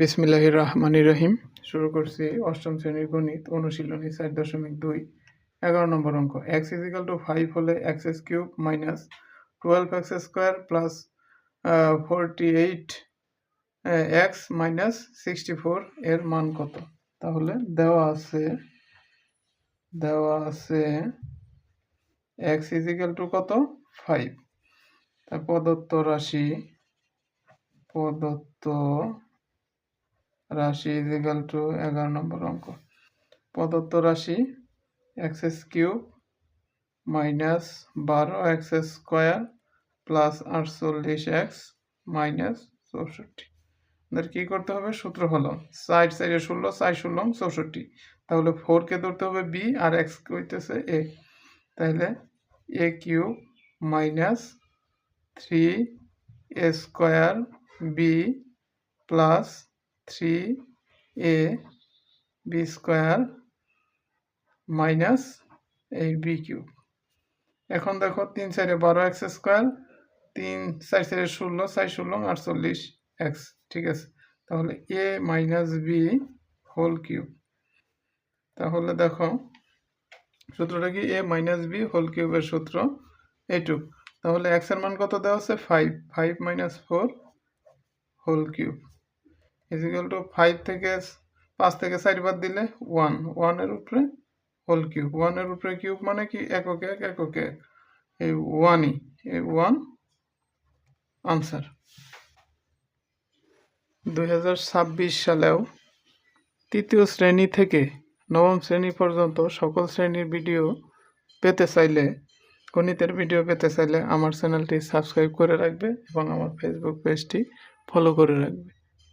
বিসমিল্লাহির রহমানির রহিম। শুরু করছি অষ্টম শ্রেণির গণিত, অনুশীলনী চার দশমিক দুই। এগারো নম্বর অঙ্ক। এক্স ইজিক্যাল টু ফাইভ হলে x s cube minus twelve x square plus forty eight x minus sixty four এর মান কত? তাহলে দেওয়া আছে দেওয়া আছে এক্স ইজিক্যাল টু কত? ফাইভ প্রদত্ত রাশি, প্রদত্ত রাশি ইজিক্যাল টু এগারো নম্বর অঙ্ক। প্রদত্ত রাশি এক্স এস কিউব মাইনাস বারো এক্স স্কোয়ার প্লাস আটচল্লিশ এক্স মাইনাস চৌষট্টি। আমাদের কী করতে হবে? সূত্র হলো সাইড সাইডে ষোলো সাইড ষোলো, চৌষট্টি। তাহলে ফোরকে ধরতে হবে বি আর এক্স হইতেছে এ তাহলে a cube minus three a square b plus three a b square minus এই বি কিউব এখন দেখো তিন সাইডে বারো এক্স স্কোয়ার, তিন চার সাইডে ষোলো, চার ষোলো, আটচল্লিশ এক্স, ঠিক আছে? তাহলে a minus b whole cube তাহলে দেখো, সূত্রটা কি? এ মাইনাস বি হোল কিউবের সূত্র এইটুক তাহলে এক্সের মান কত দেওয়া আছে? Five five minus four whole cube is equal to five থেকে পাঁচ থেকে চার বাদ দিলে ওয়ান ওয়ানের উপরে হোল কিউব ওয়ানের উপরে কিউব মানে কি? একক এক একক এক। এই ওয়ানই এই ওয়ান আনসার দু হাজার ছাব্বিশ সালেও তৃতীয় শ্রেণি থেকে নবম শ্রেণি পর্যন্ত সকল শ্রেণির ভিডিও পেতে চাইলে, গণিতের ভিডিও পেতে চাইলে আমার চ্যানেলটি সাবস্ক্রাইব করে রাখবে এবং আমার ফেসবুক পেজটি ফলো করে রাখবে।